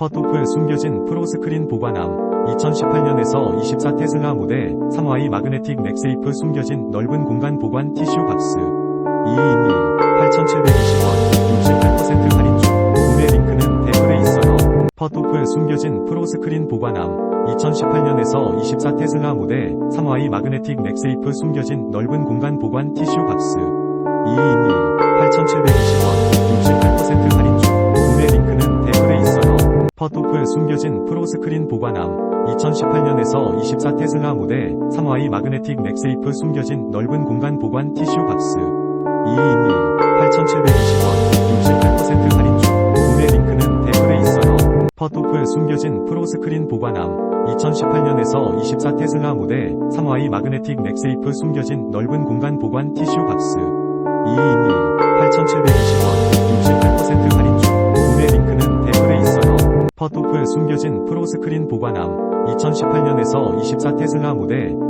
퍼토프에 숨겨진 프로스크린 보관함. 2018년에서 24 테슬라 모델 3Y 마그네틱 맥세이프 숨겨진 넓은 공간 보관 티슈 박스. 222 8,720원 68% 할인 중 구매 링크는 댓글에 있어요 퍼토프에 숨겨진 프로스크린 보관함. 2018년에서 24 테슬라 모델 3Y 마그네틱 맥세이프 숨겨진 넓은 공간 보관 티슈 박스. 222 퍼토프에 숨겨진 프로스크린 보관함. 2018년에서 24 테슬라 모델 3Y 마그네틱 맥세이프 숨겨진 넓은 공간 보관 티슈 박스. 222 8,720원 68% 할인 중 구매 링크는 댓글에 있어요. 퍼토프에 숨겨진 프로스크린 보관함. 2018년에서 24 테슬라 모델 3Y 마그네틱 맥세이프 숨겨진 넓은 공간 보관 티슈 박스. 222 퍼토프에 숨겨진 프로스크린 보관함. 2018년에서 24 테슬라 모델